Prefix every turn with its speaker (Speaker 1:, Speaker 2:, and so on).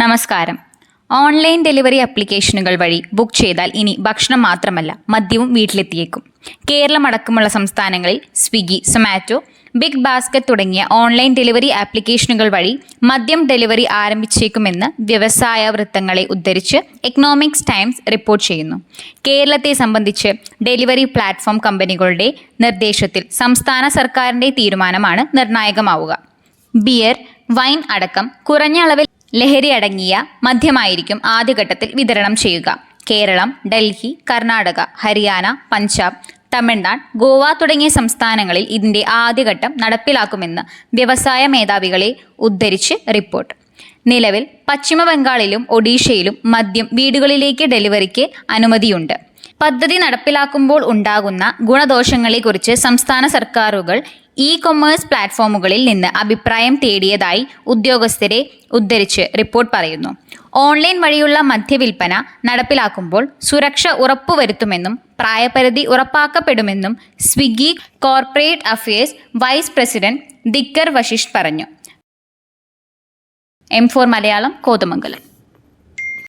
Speaker 1: നമസ്കാരം. Online delivery ആപ്ലിക്കേഷനുകൾ വഴി ബുക്ക് ചെയ്താൽ ഇനി ഭക്ഷണം മാത്രമല്ല മദ്യവും വീട്ടിലെത്തിയേക്കും. കേരളം അടക്കമുള്ള സംസ്ഥാനങ്ങളിൽ സ്വിഗ്ഗി സൊമാറ്റോ ബിഗ് ബാസ്ക്കറ്റ് തുടങ്ങിയ ഓൺലൈൻ ഡെലിവറി ആപ്ലിക്കേഷനുകൾ വഴി മദ്യം ഡെലിവറി ആരംഭിച്ചേക്കുമെന്ന് വ്യവസായ വൃത്തങ്ങളെ ഉദ്ധരിച്ച് എക്കണോമിക്സ് ടൈംസ് റിപ്പോർട്ട് ചെയ്യുന്നു. കേരളത്തെ സംബന്ധിച്ച് ഡെലിവറി പ്ലാറ്റ്ഫോം കമ്പനികളുടെ നിർദ്ദേശത്തിൽ സംസ്ഥാന സർക്കാരിന്റെ തീരുമാനമാണ് നിർണായകമാവുക. ബിയർ വൈൻ അടക്കം കുറഞ്ഞ അളവിൽ ലഹരി അടങ്ങിയ മദ്യമായിരിക്കും ആദ്യഘട്ടത്തിൽ വിതരണം ചെയ്യുക. കേരളം ഡൽഹി കർണാടക ഹരിയാന പഞ്ചാബ് തമിഴ്നാട് ഗോവ തുടങ്ങിയ സംസ്ഥാനങ്ങളിൽ ഇതിന്റെ ആദ്യഘട്ടം നടപ്പിലാക്കുമെന്ന് വ്യവസായ മേധാവികളെ ഉദ്ധരിച്ച് റിപ്പോർട്ട്. നിലവിൽ പശ്ചിമ ബംഗാളിലും ഒഡീഷയിലും മദ്യം വീടുകളിലേക്ക് ഡെലിവറിക്ക് അനുമതിയുണ്ട്. പദ്ധതി നടപ്പിലാക്കുമ്പോൾ ഉണ്ടാകുന്ന ഗുണദോഷങ്ങളെക്കുറിച്ച് സംസ്ഥാന സർക്കാരുകൾ ഇ കൊമേഴ്സ് പ്ലാറ്റ്ഫോമുകളിൽ നിന്ന് അഭിപ്രായം തേടിയതായി ഉദ്യോഗസ്ഥരെ ഉദ്ധരിച്ച് റിപ്പോർട്ട് പറയുന്നു. ഓൺലൈൻ വഴിയുള്ള മദ്യവിൽപ്പന നടപ്പിലാക്കുമ്പോൾ സുരക്ഷ ഉറപ്പുവരുത്തുമെന്നും പ്രായപരിധി ഉറപ്പാക്കപ്പെടുമെന്നും Swiggy corporate affairs vice president ദിക്കർ വശിഷ് പറഞ്ഞു. M four Malayalam Kothamangalam.